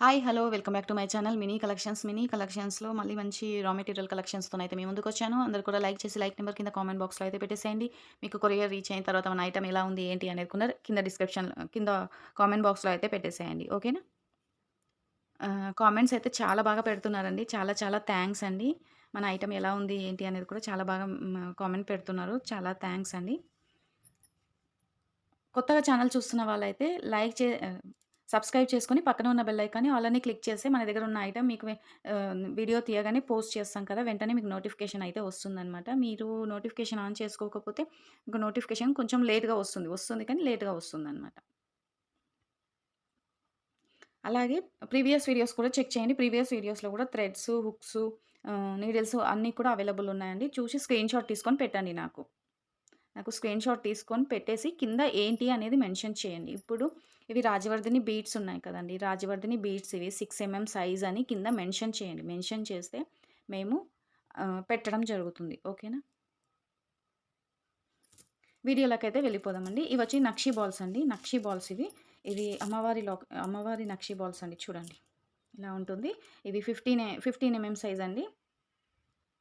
Hi hello welcome back to my channel mini collections mini కలెక్షన్స్లో మళ్ళీ మంచి raw material కలెక్షన్స్తో అయితే మేము ముందుకు వచ్చాను. అందరు కూడా లైక్ చేసి లైక్ నెంబర్ కింద కామెంట్ బాక్స్లో అయితే పెట్టేసేయండి. మీకు కొరియర్ రీచ్ అయిన తర్వాత మన ఐటమ్ ఎలా ఉంది ఏంటి అనేది కూడా కింద డిస్క్రిప్షన్ కింద కామెంట్ బాక్స్లో అయితే పెట్టేసేయండి. ఓకేనా కామెంట్స్ అయితే చాలా బాగా పెడుతున్నారండి. చాలా చాలా థ్యాంక్స్ అండి. మన ఐటమ్ ఎలా ఉంది ఏంటి అనేది కూడా చాలా బాగా కామెంట్ పెడుతున్నారు. చాలా థ్యాంక్స్ అండి. కొత్తగా ఛానల్ చూస్తున్న వాళ్ళైతే లైక్ చే సబ్స్క్రైబ్ చేసుకొని పక్కన ఉన్న బెల్ ఐకాన్ని ఆల్రెడీ క్లిక్ చేస్తే మన దగ్గర ఉన్న ఐటమ్ మీకు వీడియో తీయగానే పోస్ట్ చేస్తాం కదా వెంటనే మీకు నోటిఫికేషన్ అయితే వస్తుందన్నమాట. మీరు నోటిఫికేషన్ ఆన్ చేసుకోకపోతే ఇంకా నోటిఫికేషన్ కొంచెం లేట్గా వస్తుంది. వస్తుంది కానీ లేట్గా వస్తుంది అనమాట అలాగే ప్రీవియస్ వీడియోస్ కూడా చెక్ చేయండి. ప్రీవియస్ వీడియోస్లో కూడా థ్రెడ్స్ హుక్స్ నీడిల్స్ అన్నీ కూడా అవైలబుల్ ఉన్నాయండి. చూసి స్క్రీన్ షాట్ తీసుకొని పెట్టండి నాకు. నాకు స్క్రీన్ షాట్ తీసుకొని పెట్టేసి కింద ఏంటి అనేది మెన్షన్ చేయండి. ఇప్పుడు ఇవి రాజవర్ధిని బీడ్స్ ఉన్నాయి కదండి. రాజవర్ధిని బీడ్స్ ఇవి సిక్స్ ఎంఎం సైజ్ అని కింద మెన్షన్ చేయండి. మెన్షన్ చేస్తే మేము పెట్టడం జరుగుతుంది. ఓకేనా వీడియోలోకి అయితే వెళ్ళిపోదామండి. ఇవి వచ్చి నక్షి బాల్స్ అండి. నక్షి బాల్స్ ఇవి. ఇది అమ్మవారి లో అమ్మవారి నక్షి బాల్స్ అండి. చూడండి. ఇలా ఉంటుంది. ఇవి ఫిఫ్టీన్ ఫిఫ్టీన్ ఎంఎం సైజ్ అండి.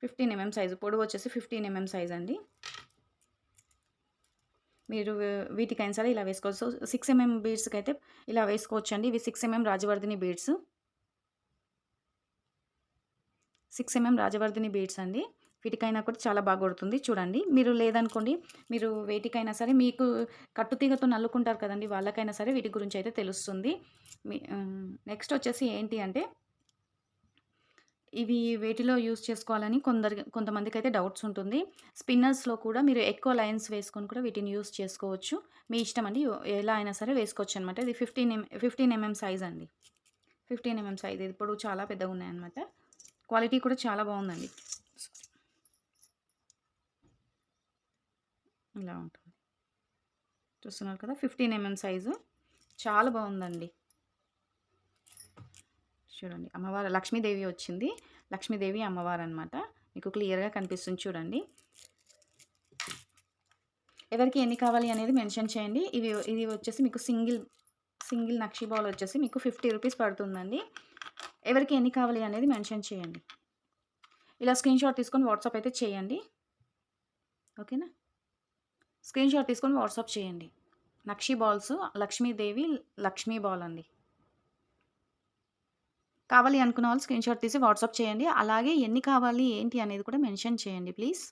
ఫిఫ్టీన్ ఎంఎం సైజు పొడవు వచ్చేసి ఫిఫ్టీన్ ఎంఎం సైజ్ అండి. మీరు వీటికైనా సరే ఇలా వేసుకోవచ్చు. సో సిక్స్ ఎంఎం బీడ్స్కి అయితే ఇలా వేసుకోవచ్చు అండి ఇవి six MM Rajavardhini beads six MM Rajavardhini beads అండి. వీటికైనా కూడా చాలా బాగా కొడుతుంది. చూడండి. మీరు లేదనుకోండి మీరు వేటికైనా సరే మీకు కట్టుతీగతో నల్లుకుంటారు కదండి వాళ్ళకైనా సరే వీటి గురించి అయితే తెలుస్తుంది. మీ నెక్స్ట్ వచ్చేసి ఏంటి అంటే ఇవి వేటిలో యూస్ చేసుకోవాలని కొందరి కొంతమందికి అయితే డౌట్స్ ఉంటుంది. స్పిన్నర్స్లో కూడా మీరు ఎక్కువ లైన్స్ వేసుకొని కూడా వీటిని యూస్ చేసుకోవచ్చు. మీ ఇష్టం అండి. ఎలా అయినా సరే వేసుకోవచ్చు అనమాట ఇది ఫిఫ్టీన్ ఎం ఫిఫ్టీన్ ఎంఎం సైజ్ అండి. Fifteen MM size. ఇది ఇప్పుడు చాలా పెద్దగా ఉన్నాయన్నమాట. క్వాలిటీ కూడా చాలా బాగుందండి. ఇలా ఉంటుంది. చూస్తున్నారు కదా ఫిఫ్టీన్ ఎంఎం సైజు. చాలా బాగుందండి. చూడండి. అమ్మవారు లక్ష్మీదేవి వచ్చింది. లక్ష్మీదేవి అమ్మవారు అనమాట మీకు క్లియర్గా కనిపిస్తుంది చూడండి. ఎవరికి ఎన్ని కావాలి అనేది మెన్షన్ చేయండి. ఇవి ఇది వచ్చేసి మీకు సింగిల్ సింగిల్ నక్షి బాల్ వచ్చేసి మీకు ఫిఫ్టీ రూపీస్ పడుతుందండి. ఎవరికి ఎన్ని కావాలి అనేది మెన్షన్ చేయండి. ఇలా స్క్రీన్ షాట్ తీసుకొని వాట్సాప్ అయితే చేయండి. ఓకేనా? స్క్రీన్ షాట్ తీసుకొని వాట్సాప్ చేయండి. నక్షి బాల్స్ లక్ష్మీదేవి లక్ష్మీ బాల్ అండి. కావాలి అనుకున్న వాళ్ళు స్క్రీన్ షాట్ తీసి వాట్సాప్ చేయండి. అలాగే ఎన్ని కావాలి ఏంటి అనేది కూడా మెన్షన్ చేయండి ప్లీజ్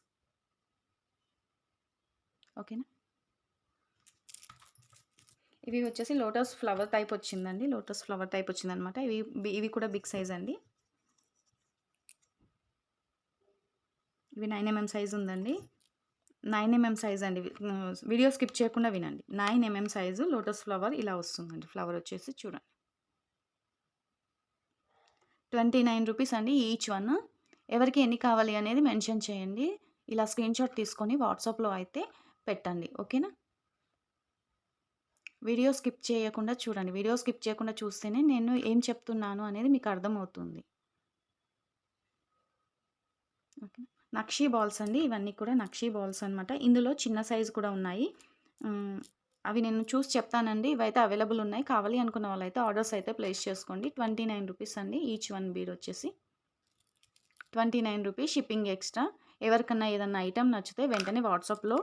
ఓకేనా ఇవి వచ్చేసి లోటస్ ఫ్లవర్ టైప్ వచ్చిందండి. లోటస్ ఫ్లవర్ టైప్ వచ్చిందనమాట ఇవి ఇవి కూడా బిగ్ సైజ్ అండి. ఇవి నైన్ ఎంఎం సైజ్ ఉందండి. నైన్ ఎంఎం సైజ్ అండి. వీడియో స్కిప్ చేయకుండా వినండి. Nine MM size lotus flower ఇలా వస్తుందండి. ఫ్లవర్ వచ్చేసి చూడండి. ట్వంటీ నైన్ రూపీస్ అండి ఈచ్ వన్. ఎవరికి ఎన్ని కావాలి అనేది మెన్షన్ చేయండి. ఇలా స్క్రీన్ షాట్ తీసుకొని వాట్సాప్లో అయితే పెట్టండి. ఓకేనా? వీడియో స్కిప్ చేయకుండా చూడండి. వీడియో స్కిప్ చేయకుండా చూస్తేనే నేను ఏం చెప్తున్నాను అనేది మీకు అర్థమవుతుంది. ఓకే. నక్షీ బాల్స్ అండి. ఇవన్నీ కూడా నక్షీ బాల్స్ అనమాట ఇందులో చిన్న సైజు కూడా ఉన్నాయి. అవి నేను చూసి చెప్తానండి. ఇవైతే అవైలబుల్ ఉన్నాయి. కావాలి అనుకున్న వాళ్ళైతే ఆర్డర్స్ అయితే ప్లేస్ చేసుకోండి. ట్వంటీ నైన్ రూపీస్ అండి. ఈచ్ వన్ బీడ్ వచ్చేసి. Twenty nine rupees shipping extra. ఎవరికన్నా ఏదన్నా ఐటెం నచ్చితే వెంటనే వాట్సాప్లో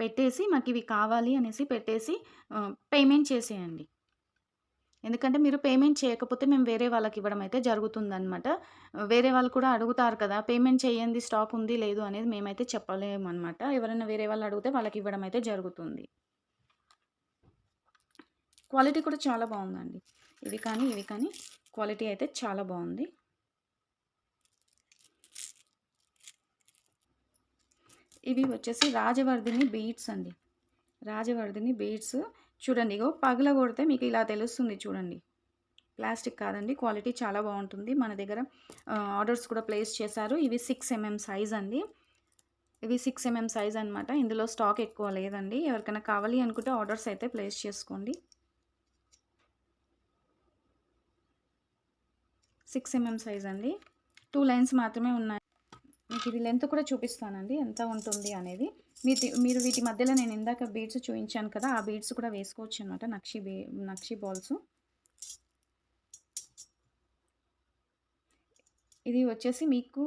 పెట్టేసి మాకు ఇవి కావాలి అనేసి పెట్టేసి పేమెంట్ చేసేయండి. ఎందుకంటే మీరు పేమెంట్ చేయకపోతే మేము వేరే వాళ్ళకి ఇవ్వడం అయితే జరుగుతుందనమాట వేరే వాళ్ళు కూడా అడుగుతారు కదా పేమెంట్ చేయండి స్టాక్ ఉంది లేదు అనేది మేమైతే చెప్పలేము అనమాట ఎవరైనా వేరే వాళ్ళు అడిగితే వాళ్ళకి ఇవ్వడం అయితే జరుగుతుంది. క్వాలిటీ కూడా చాలా బాగుందండి. ఇవి కానీ ఇవి కానీ క్వాలిటీ అయితే చాలా బాగుంది. ఇవి వచ్చేసి రాజవర్ధిని బీడ్స్ అండి. రాజవర్ధిని బీడ్స్ చూడండి ఇగో పగల కొడితే మీకు ఇలా తెలుస్తుంది చూడండి. ప్లాస్టిక్ కాదండి క్వాలిటీ చాలా బాగుంటుంది. మన దగ్గర ఆర్డర్స్ కూడా ప్లేస్ చేశారు. ఇవి సిక్స్ ఎంఎం సైజ్ అండి. ఇవి సిక్స్ ఎంఎం సైజ్ అనమాట ఇందులో స్టాక్ ఎక్కువ లేదండి. ఎవరికైనా కావాలి అనుకుంటే ఆర్డర్స్ అయితే ప్లేస్ చేసుకోండి. సిక్స్ ఎంఎం సైజ్ అండి. టూ లైన్స్ మాత్రమే ఉన్నాయి. మీకు ఇది లెంత్ కూడా చూపిస్తానండి. ఎంత ఉంటుంది అనేది. మీ మీరు వీటి మధ్యలో నేను ఇందాక బీడ్స్ చూపించాను కదా ఆ బీడ్స్ కూడా వేసుకోవచ్చు అనమాట నక్షి బీ నక్షి బాల్స్ ఇది వచ్చేసి మీకు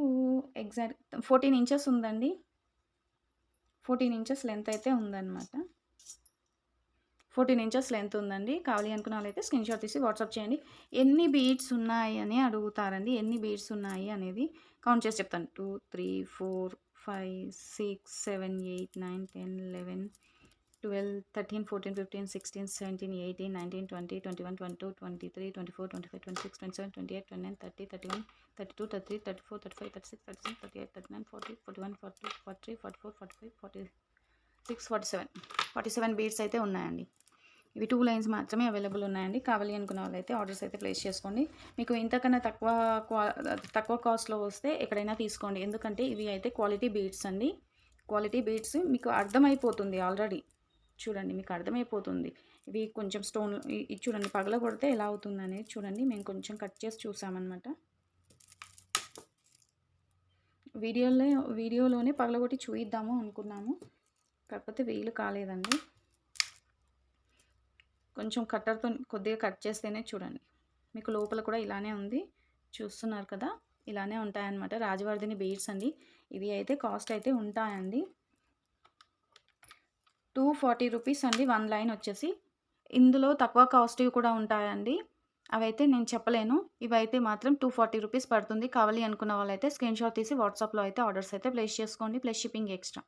ఎగ్జాక్ట్ 14 ఇంచెస్ ఉందండి. 14 ఇంచెస్ లెంత్ అయితే ఉందన్నమాట. ఫోర్టీన్ ఇంచెస్ లెంత్ ఉందండి. కావాలి అనుకున్న వాళ్ళైతే స్క్రీన్ షాట్ తీసి వాట్సాప్ చేయండి. ఎన్ని బీడ్స్ ఉన్నాయి అని అడుగుతారండి. ఎన్ని బీడ్స్ ఉన్నాయి అనేది కౌంట్ చేసి చెప్తాను. Two three four five six seven eight nine ten eleven twelve thirteen fourteen fifteen sixteen seventeen eighteen nineteen twenty twenty one twenty two twenty three twenty four twenty five twenty six twenty seven twenty eight twenty nine thirty thirty one thirty two thirty three thirty four thirty five thirty six thirty seven thirty eight thirty nine forty forty one forty two forty three forty four forty five forty six forty seven forty seven beads అయితే ఉన్నాయండి. ఇవి two lines మాత్రమే available ఉన్నాయండి. కావాలి అనుకున్న వాళ్ళైతే orders అయితే place చేసుకోండి. మీకు ఇంతకన్నా తక్కువ క్వా తక్కువ కాస్ట్‌లో వస్తే ఎక్కడైనా తీసుకోండి. ఎందుకంటే ఇవి అయితే క్వాలిటీ బీడ్స్ అండి. క్వాలిటీ బీడ్స్ మీకు అర్థమైపోతుంది ఆల్రెడీ. చూడండి మీకు అర్థమైపోతుంది. ఇవి కొంచెం స్టోన్ ఇది చూడండి పగలగొడితే ఎలా అవుతుంది అనేది చూడండి. మేము కొంచెం కట్ చేసి చూసామన్నమాట. వీడియోలో వీడియోలోనే పగలగొట్టి చూయిద్దాము అనుకున్నాము. కాకపోతే వీలు కాలేదండి. కొంచెం కట్టర్‌తో కొద్దిగా కట్ చేస్తేనే చూడండి. మీకు లోపల కూడా ఇలానే ఉంది. చూస్తున్నారు కదా! ఇలానే ఉంటాయన్నమాట. రాజవర్ధిని బీడ్స్ అండి. ఇవి అయితే కాస్ట్ అయితే ఉంటాయండి. 240 రూపీస్ అండి. వన్ లైన్ వచ్చేసి. ఇందులో తక్కువ కాస్ట్‌వి కూడా ఉంటాయండి. అవైతే నేను చెప్పలేను. ఇవైతే మాత్రం 240 రూపీస్ పడుతుంది. కావాలి అనుకున్న వాళ్ళైతే స్క్రీన్‌షాట్ తీసి వాట్సాప్‌లో అయితే ఆర్డర్స్ అయితే ప్లేస్ చేసుకోండి. Plus shipping extra.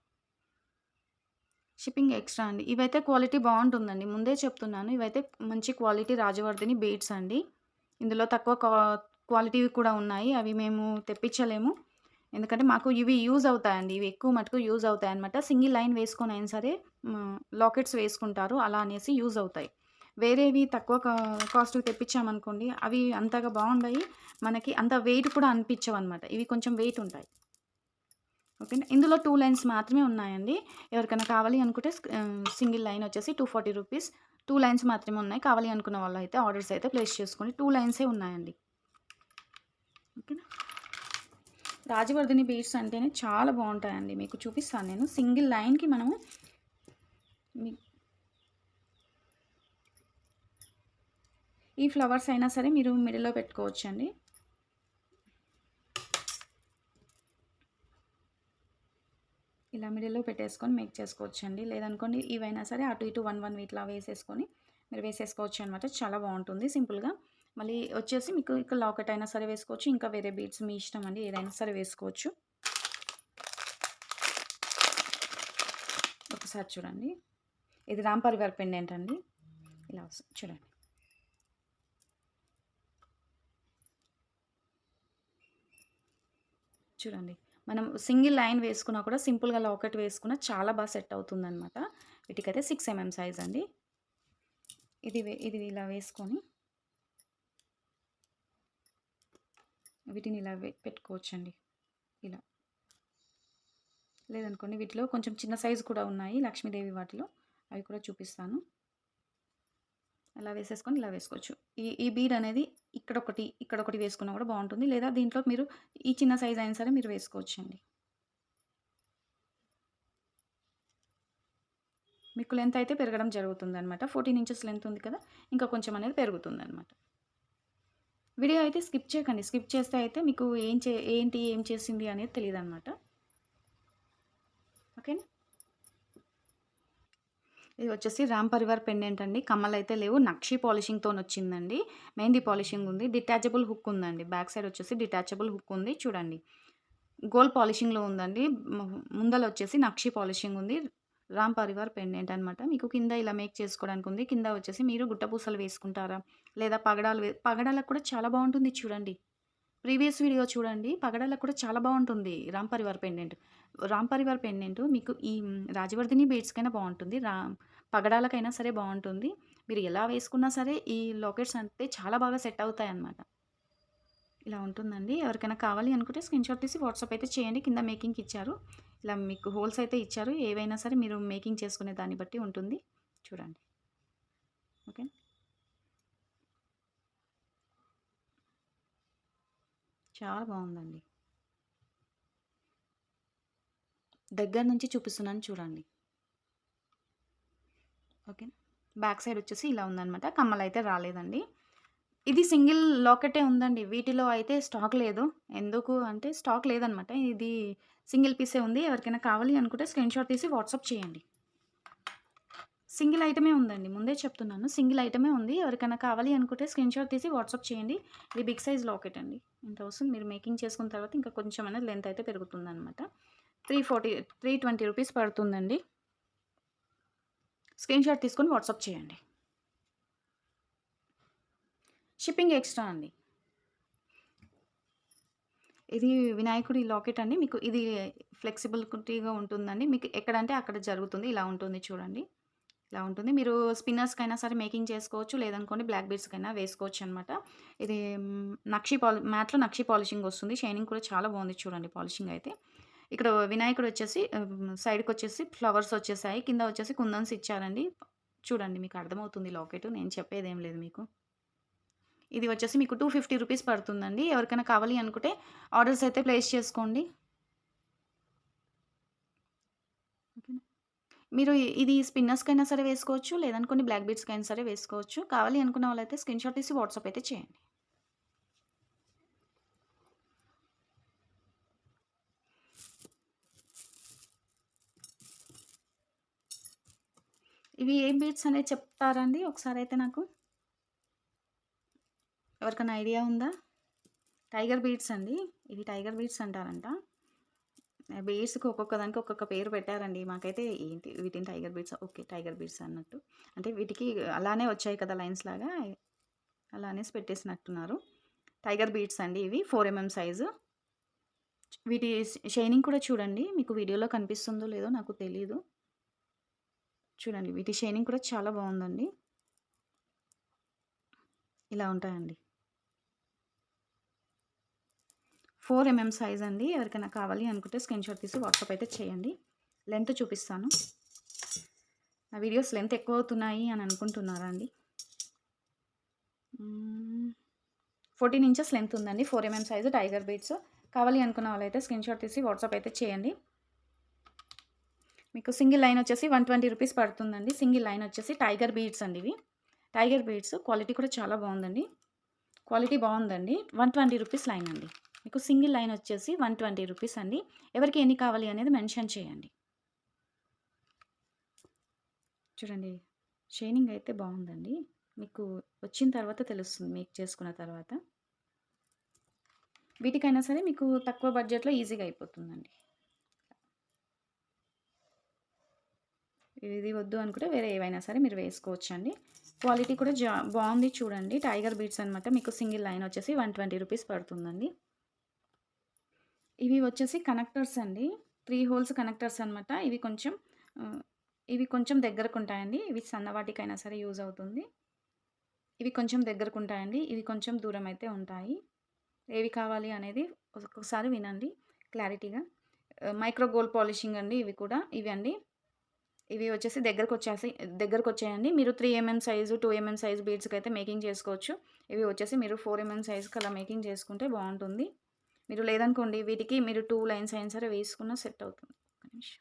Shipping extra అండి. ఇవైతే క్వాలిటీ బాగుంటుందండి ముందే చెప్తున్నాను. ఇవైతే మంచి క్వాలిటీ రాజవర్ధిని బీడ్స్ అండి. ఇందులో తక్కువ క్వాలిటీవి కూడా ఉన్నాయి. అవి మేము తెప్పించలేము. ఎందుకంటే మాకు ఇవి యూజ్ అవుతాయండి. ఇవి ఎక్కువ మటుకు యూజ్ అవుతాయన్నమాట. సింగిల్ లైన్ వేసుకొనైనా సరే లాకెట్స్ వేసుకుంటారు. అలా అనేసి యూజ్ అవుతాయి. వేరేవి తక్కువ కా తెప్పించామనుకోండి అవి అంతగా బావుండయి. మనకి అంత వెయిట్ కూడా అనిపించవన్నమాట. ఇవి కొంచెం వెయిట్ ఉంటాయి. ఓకేనా. ఇందులో టూ లైన్స్ మాత్రమే ఉన్నాయండి. ఎవరికైనా కావాలి అనుకుంటే సింగిల్ లైన్ వచ్చేసి 240 రూపీస్. టూ లైన్స్ మాత్రమే ఉన్నాయి. కావాలి అనుకున్న వాళ్ళైతే ఆర్డర్స్ అయితే ప్లేస్ చేసుకోండి. టూ లైన్సే ఉన్నాయండి. ఓకేనా. రాజవర్ధిని బీడ్స్ అంటేనే చాలా బాగుంటాయండి మీకు చూపిస్తాను నేను. సింగిల్ లైన్‌కి మనము మీ ఈ ఫ్లవర్స్ అయినా సరే మీరు మిడిల్‌లో పెట్టుకోవచ్చండి. ఇలా మిడిల్‌లో పెట్టేసుకొని మేక్ చేసుకోవచ్చండి. లేదనుకోండి ఇవైనా సరే అటు ఇటు 1, 1 ఇట్లా వేసేసుకొని మీరు వేసేసుకోవచ్చు అనమాట చాలా బాగుంటుంది సింపుల్‌గా. మళ్ళీ వచ్చేసి మీకు ఇక్కడ లాకెట్ అయినా సరే వేసుకోవచ్చు. ఇంకా వేరే బీట్స్ మీ ఇష్టం అండి. ఏదైనా సరే వేసుకోవచ్చు. ఒకసారి చూడండి. ఇది రామ్ పరివార్ పెండెంట్ అండి. ఇలా చూడండి. చూడండి. మనం సింగిల్ లైన్ వేసుకున్నా కూడా సింపుల్‌గా లాకెట్ వేసుకున్నా చాలా బాగా సెట్ అవుతుందనమాట. వీటికైతే సిక్స్ ఎంఎం సైజ్ అండి. ఇది వే ఇది ఇలా వేసుకొని వీటిని ఇలా పెట్టుకోవచ్చండి. ఇలా. లేదనుకోండి వీటిలో కొంచెం చిన్న సైజు కూడా ఉన్నాయి. లక్ష్మీదేవి వాటిలో. అవి కూడా చూపిస్తాను. అలా వేసేసుకొని ఇలా వేసుకోవచ్చు. ఈ ఈ బీడ్ అనేది ఇక్కడొకటి, ఇక్కడొకటి వేసుకున్నా కూడా బాగుంటుంది లేదా దీంట్లో మీరు ఈ చిన్న సైజ్ అయినా సరే మీరు వేసుకోవచ్చండి. మీకు లెంత్ అయితే పెరగడం జరుగుతుందనమాట. 14 ఇంచెస్ లెంత్ ఉంది కదా! ఇంకా కొంచెం అనేది పెరుగుతుందనమాట. వీడియో అయితే స్కిప్ చేయకండి. స్కిప్ చేస్తే అయితే మీకు ఏం చే ఏంటి, ఏం చేసింది అనేది తెలియదు అనమాట ఓకేనా. ఇది వచ్చేసి రామ్ పరివార్ పెండెంట్ అండి. కమ్మలైతే లేవు. నక్షి పాలిషింగ్‌తోనొచ్చిందండి. మెహందీ పాలిషింగ్ ఉంది. డిటాచబుల్ హుక్ ఉందండి. బ్యాక్ సైడ్ వచ్చేసి డిటాచబుల్ హుక్ ఉంది. చూడండి. గోల్డ్ పాలిషింగ్‌లో ఉందండి. ము ముందల వచ్చేసి నక్షి పాలిషింగ్ ఉంది. రామ్ పరివార్ పెండెంట్ అనమాట. మీకు కింద ఇలా మేక్ చేసుకోవడానికి ఉంది. కింద వచ్చేసి మీరు గుట్టపూసలు వేసుకుంటారా? లేదా పగడాలు వే పగడాలకు కూడా చాలా బాగుంటుంది చూడండి. ప్రీవియస్ వీడియో చూడండి. పగడాలకు కూడా చాలా బాగుంటుంది రామ్ పరివార్ పెండెంట్. రామ్ పరివార్ పెండెంట్ మీకు ఈ రాజవర్ధిని బీడ్స్‌కైనా బాగుంటుంది రా పగడాలకైనా సరే బాగుంటుంది మీరు ఎలా వేసుకున్నా సరే ఈ లాకెట్స్ అంటే చాలా బాగా సెట్ అవుతాయి అన్నమాట ఇలా ఉంటుందండి. ఎవరికైనా కావాలి అనుకుంటే స్క్రీన్‌షాట్ తీసి వాట్సాప్ అయితే చేయండి. కింద మేకింగ్‌కి ఇచ్చారు. ఇలా మీకు హోల్స్ అయితే ఇచ్చారు. ఏవైనా సరే మీరు మేకింగ్ చేసుకునే దాన్ని బట్టి ఉంటుంది. చూడండి. ఓకే. చాలా బాగుందండి దగ్గర నుంచి చూపిస్తున్నాను చూడండి. ఓకే. బ్యాక్ సైడ్ వచ్చేసి ఇలా ఉందనమాట. అయితే రాలేదండి. ఇది సింగిల్ లాకెటే ఉందండి. వీటిలో అయితే స్టాక్ లేదు. ఎందుకు అంటే స్టాక్ లేదనమాట. ఇది సింగిల్ పీసే ఉంది. ఎవరికైనా కావాలి అనుకుంటే స్క్రీన్‌షాట్ తీసి వాట్సాప్ చేయండి. సింగిల్ ఐటమే ఉందండి. ముందే చెప్తున్నాను. సింగిల్ ఐటమే ఉంది. ఎవరికైనా కావాలి అనుకుంటే స్క్రీన్‌షాట్ తీసి వాట్సాప్ చేయండి. ఇది బిగ్ సైజ్ లాకెట్ అండి. ఇంత వస్తుంది. మీరు మేకింగ్ చేసుకున్న తర్వాత ఇంకా కొంచెం అనేది లెంత్ అయితే పెరుగుతుందనమాట. 340 320 రూపీస్ పడుతుందండి. స్క్రీన్‌షాట్ తీసుకొని వాట్సాప్ చేయండి. షిప్పింగ్ ఎక్స్‌ట్రా అండి. ఇది వినాయకుడి లాకెట్ అండి. మీకు ఇది ఫ్లెక్సిబిలిటీగా ఉంటుందండి. మీకు ఎక్కడంటే అక్కడ జరుగుతుంది. ఇలా ఉంటుంది చూడండి. ఇలా ఉంటుంది. మీరు స్పిన్నర్స్‌కైనా సరే మేకింగ్ చేసుకోవచ్చు. లేదనుకోండి బ్లాక్ బీడ్స్‌కైనా వేసుకోవచ్చనమాట. ఇది నక్షి పాలి మ్యాట్‌లో నక్షి పాలిషింగ్ వస్తుంది. షైనింగ్ కూడా చాలా బాగుంది చూడండి పాలిషింగ్ అయితే. ఇక్కడ వినాయకుడు వచ్చేసి సైడ్కి వచ్చేసి ఫ్లవర్స్ వచ్చేసాయి. కింద వచ్చేసి కుందన్స్ ఇచ్చారండి. చూడండి మీకు అర్థమవుతుంది లాకెట్. నేను చెప్పేది ఏం లేదు మీకు. ఇది వచ్చేసి మీకు 250 రూపీస్ పడుతుందండి. ఎవరికైనా కావాలి అనుకుంటే ఆర్డర్స్ అయితే ప్లేస్ చేసుకోండి. ఓకేనా. మీరు ఇది స్పిన్నర్స్కి అయినా సరే వేసుకోవచ్చు. లేదనుకోండి బ్లాక్ బీడ్స్‌కైనా సరే వేసుకోవచ్చు. కావాలి అనుకున్న వాళ్ళైతే స్క్రీన్‌షాట్ తీసి వాట్సాప్ అయితే చేయండి. ఇవి ఏం బీడ్స్ అనేది చెప్తారండి ఒకసారి అయితే నాకు? ఎవరికైనా ఐడియా ఉందా? టైగర్ బీడ్స్ అండి. ఇవి టైగర్ బీడ్స్ అంటారంట. బీడ్స్‌కి ఒక్కొక్క దానికి ఒక్కొక్క పేరు పెట్టారండి. మాకైతే ఏంటి వీటిని tiger beads okay. Tiger beads అన్నట్టు. అంటే వీటికి అలానే వచ్చాయి కదా లైన్స్ లాగా. అలా అనేసి పెట్టేసినట్టున్నారు. టైగర్ బీడ్స్ అండి ఇవి ఫోర్ ఎంఎం సైజు. వీటి షైనింగ్ కూడా చూడండి. మీకు వీడియోలో కనిపిస్తుందో లేదో నాకు తెలీదు. చూడండి వీటి షైనింగ్ కూడా చాలా బాగుందండి. ఇలా ఉంటాయండి. ఫోర్ ఎంఎం సైజ్ అండి. ఎవరికైనా కావాలి అనుకుంటే స్క్రీన్‌షాట్ తీసి వాట్సాప్ అయితే చేయండి. లెంత్ చూపిస్తాను. నా వీడియోస్ లెంత్ ఎక్కువ అవుతున్నాయి అని అనుకుంటున్నారా అండి? ఫోర్టీన్ ఇంచెస్ లెంత్ ఉందండి. Four mm size tiger beads. కావాలి అనుకున్న వాళ్ళైతే స్క్రీన్‌షాట్ తీసి వాట్సాప్ అయితే చేయండి. మీకు సింగిల్ లైన్ వచ్చేసి 120 రూపీస్ పడుతుందండి. సింగిల్ లైన్ వచ్చేసి టైగర్ బీడ్స్ అండి ఇవి. టైగర్ బీడ్స్ క్వాలిటీ కూడా చాలా బాగుందండి. క్వాలిటీ బాగుందండి. 120 రూపీస్ లైన్ అండి. మీకు సింగిల్ లైన్ వచ్చేసి 120 రూపీస్ అండి. ఎవరికి ఎన్ని కావాలి అనేది మెన్షన్ చేయండి. చూడండి. షైనింగ్ అయితే బాగుందండి. మీకు వచ్చిన తర్వాత తెలుస్తుంది మీకు చేసుకున్న తర్వాత. వీటికైనా సరే మీకు తక్కువ బడ్జెట్‌లో ఈజీగా అయిపోతుందండి. ఇది వద్దు అనుకుంటే వేరే ఏవైనా సరే మీరు వేసుకోవచ్చండి. క్వాలిటీ కూడా జా బాగుంది చూడండి. టైగర్ బీట్స్ అనమాట. మీకు సింగిల్ లైన్ వచ్చేసి 120 రూపీస్ పడుతుందండి. ఇవి వచ్చేసి కనెక్టర్స్ అండి. త్రీ హోల్స్ కనెక్టర్స్ అనమాట. ఇవి కొంచెం ఇవి కొంచెం దగ్గరకు ఉంటాయండి ఇవి సన్నవాటికైనా సరే యూజ్ అవుతుంది. ఇవి కొంచెం దగ్గరకు ఉంటాయండి ఇవి కొంచెం దూరం అయితే ఉంటాయి. ఏవి కావాలి అనేది ఒక్కొక్కసారి వినండి క్లారిటీగా. మైక్రో గోల్డ్ పాలిషింగ్ అండి ఇవి కూడా. ఇవి అండి. ఇవి వచ్చేసి దగ్గరకు వచ్చేసి దగ్గరకు వచ్చాయండి మీరు three mm size, two mm size అయితే మేకింగ్ చేసుకోవచ్చు. ఇవి వచ్చేసి మీరు ఫోర్ ఎంఎం సైజుకి అలా మేకింగ్ చేసుకుంటే బాగుంటుంది. మీరు లేదనుకోండి వీటికి మీరు టూ లైన్స్ అయినా సరే వేసుకున్నా సెట్ అవుతుంది. ఒక నిమిషం.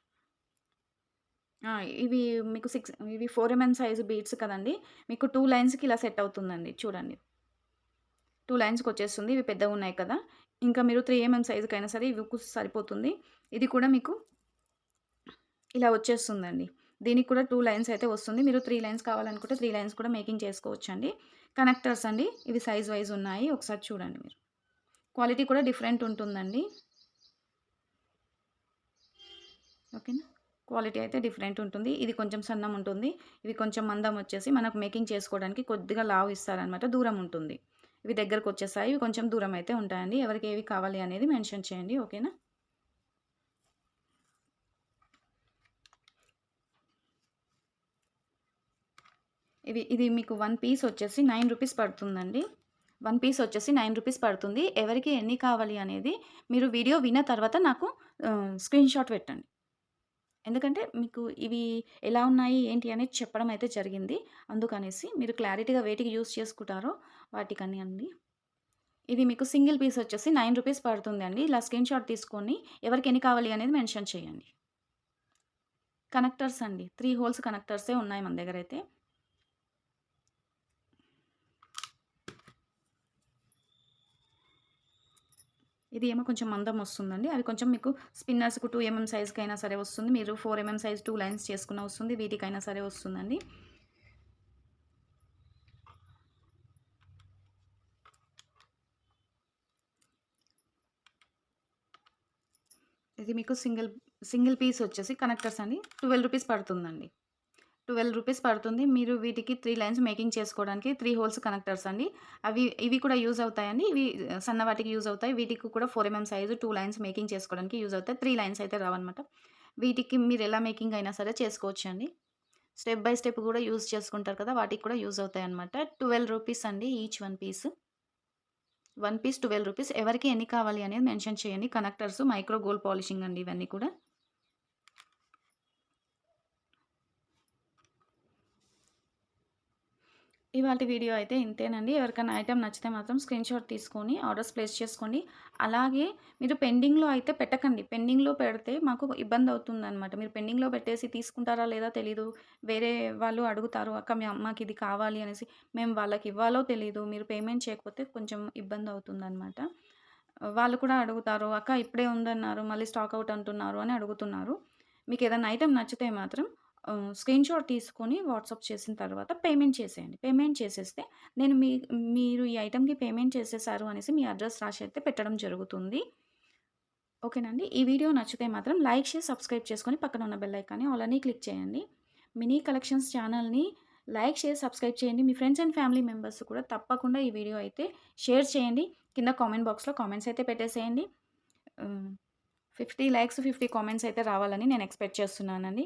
ఇవి మీకు సిక్స్ ఇవి ఫోర్ ఎంఎం సైజ్ బీడ్స్ కదండి మీకు టూ లైన్స్‌కి ఇలా సెట్ అవుతుందండి. చూడండి. టూ లైన్స్కి వచ్చేస్తుంది ఇవి పెద్దగున్నాయి కదా! ఇంకా మీరు త్రీ ఎంఎం సైజుకైనా సరే ఇవి సరిపోతుంది. ఇది కూడా మీకు ఇలా వచ్చేస్తుందండి. దీనికి కూడా టూ లైన్స్ అయితే వస్తుంది. మీరు త్రీ లైన్స్ కావాలనుకుంటే త్రీ లైన్స్ కూడా మేకింగ్ చేసుకోవచ్చండి. కనెక్టర్స్ అండి. ఇవి సైజ్ వైజ్ ఉన్నాయి. ఒకసారి చూడండి మీరు. క్వాలిటీ కూడా డిఫరెంట్ ఉంటుందండి. ఓకేనా. క్వాలిటీ అయితే డిఫరెంట్ ఉంటుంది. ఇది కొంచెం సన్నం ఉంటుంది. ఇవి కొంచెం మందం వచ్చేసి మనకు మేకింగ్ చేసుకోవడానికి కొద్దిగా లావు ఇస్తారనమాట. దూరం ఉంటుంది. ఇవి దగ్గరకు వచ్చేస్తాయి ఇవి కొంచెం దూరం అయితే ఉంటాయండి. ఎవరికి ఏవి కావాలి అనేది మెన్షన్ చేయండి. ఓకేనా. ఇవి ఇది మీకు వన్ పీస్ వచ్చేసి నైన్ రూపీస్ పడుతుందండి. వన్ పీస్ వచ్చేసి నైన్ రూపీస్ పడుతుంది. ఎవరికి ఎన్ని కావాలి అనేది మీరు వీడియో విన్న తర్వాత నాకు స్క్రీన్‌షాట్ పెట్టండి. ఎందుకంటే మీకు ఇవి ఎలా ఉన్నాయి ఏంటి అనేది చెప్పడం అయితే జరిగింది. అందుకనేసి మీరు క్లారిటీగా వేటికి యూజ్ చేసుకుంటారో వాటికని అండి. ఇది మీకు సింగిల్ పీస్ వచ్చేసి నైన్ రూపీస్ పడుతుంది అండి ఇలా స్క్రీన్‌షాట్ తీసుకొని ఎవరికి ఎన్ని కావాలి అనేది మెన్షన్ చేయండి. కనెక్టర్స్ అండి. త్రీ హోల్స్ కనెక్టర్సే ఉన్నాయి మన దగ్గర అయితే ఇది ఏమో కొంచెం మందం వస్తుందండి. అవి కొంచెం మీకు స్పిన్నర్స్‌కు టూ ఎంఎం సైజ్‌కైనా సరే వస్తుంది. మీరు four mm size two lines చేసుకున్న వస్తుంది. వీటికైనా సరే వస్తుందండి. ఇది మీకు సింగిల్ సింగిల్ పీస్ వచ్చేసి కనెక్టర్స్ అండి. 12 రూపీస్ పడుతుందండి. 12 రూపీస్ పడుతుంది. మీరు వీటికి త్రీ లైన్స్ మేకింగ్ చేసుకోవడానికి త్రీ హోల్స్ కనెక్టర్స్ అండి. అవి ఇవి కూడా యూజ్ అవుతాయండి. ఇవి సన్న వాటికి యూజ్ అవుతాయి. వీటికి కూడా four mm size two lines making చేసుకోవడానికి యూజ్ అవుతాయి. త్రీ లైన్స్ అయితే రావన్నమాట. వీటికి మీరు ఎలా మేకింగ్ అయినా సరే చేసుకోవచ్చండి. స్టెప్ బై స్టెప్ కూడా యూజ్ చేసుకుంటారు కదా! వాటికి కూడా యూజ్ అవుతాయన్నమాట. 12 రూపీస్ అండి each one piece. One piece 12 rupees. ఎవరికి ఎన్ని కావాలి అనేది మెన్షన్ చేయండి. కనెక్టర్స్ మైక్రో గోల్డ్ పాలిషింగ్ అండి ఇవన్నీ కూడా. ఇవాళ వీడియో అయితే ఇంతేనండి. ఎవరికైనా ఐటెం నచ్చితే మాత్రం స్క్రీన్‌షాట్ తీసుకొని ఆర్డర్స్ ప్లేస్ చేసుకోండి. అలాగే మీరు పెండింగ్‌లో అయితే పెట్టకండి. పెండింగ్‌లో పెడితే మాకు ఇబ్బంది అవుతుందన్నమాట మీరు పెండింగ్‌లో పెట్టేసి తీసుకుంటారా లేదా తెలీదు. వేరే వాళ్ళు అడుగుతారు. అక్క మీ అమ్మకి ఇది కావాలి అనేసి. మేము వాళ్ళకి ఇవ్వాలో తెలీదు. మీరు పేమెంట్ చేయకపోతే కొంచెం ఇబ్బంది అవుతుందన్నమాట వాళ్ళు కూడా అడుగుతారు. అక్క ఇప్పుడే ఉందన్నారు. మళ్ళీ స్టాక్ అవుట్ అంటున్నారు అని అడుగుతున్నారు. మీకు ఏదైనా ఐటెం నచ్చితే మాత్రం స్క్రీన్ స్క్రీన్‌షాట్ తీసుకొని వాట్సాప్ చేసిన తర్వాత పేమెంట్ చేసేయండి. పేమెంట్ చేసేస్తే నేను మీ మీరు ఈ ఐటెంకి పేమెంట్ చేసేసారు అనేసి మీ అడ్రస్ రాసి అయితే పెట్టడం జరుగుతుంది. ఓకేనండి. ఈ వీడియో నచ్చితే మాత్రం లైక్, చేసి సబ్స్క్రైబ్ చేసుకొని పక్కన ఉన్న బెల్ ఐకాన్‌ని ఆల్రెడీ అని క్లిక్ చేయండి. మినీ కలెక్షన్స్ ఛానల్‌ని లైక్, చేసి సబ్స్క్రైబ్ చేయండి. మీ ఫ్రెండ్స్ అండ్ ఫ్యామిలీ మెంబర్స్ కూడా తప్పకుండా ఈ వీడియో అయితే షేర్ చేయండి. కింద కామెంట్ బాక్స్‌లో కామెంట్స్ అయితే పెట్టేసేయండి. ఫిఫ్టీ లైక్స్, 50 కామెంట్స్ అయితే రావాలని నేను ఎక్స్‌పెక్ట్ చేస్తున్నానండి.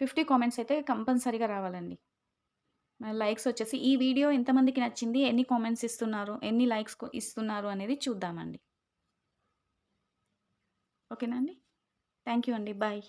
50 కామెంట్స్ అయితే కంపల్సరీగా రావాలండి. లైక్స్ వచ్చేసి ఈ వీడియో ఎంతమందికి నచ్చింది? ఎన్ని కామెంట్స్ ఇస్తున్నారు? ఎన్ని లైక్స్ ఇస్తున్నారు అనేది చూద్దామండి. ఓకేనా అండి. థ్యాంక్ యూ అండి. బాయ్.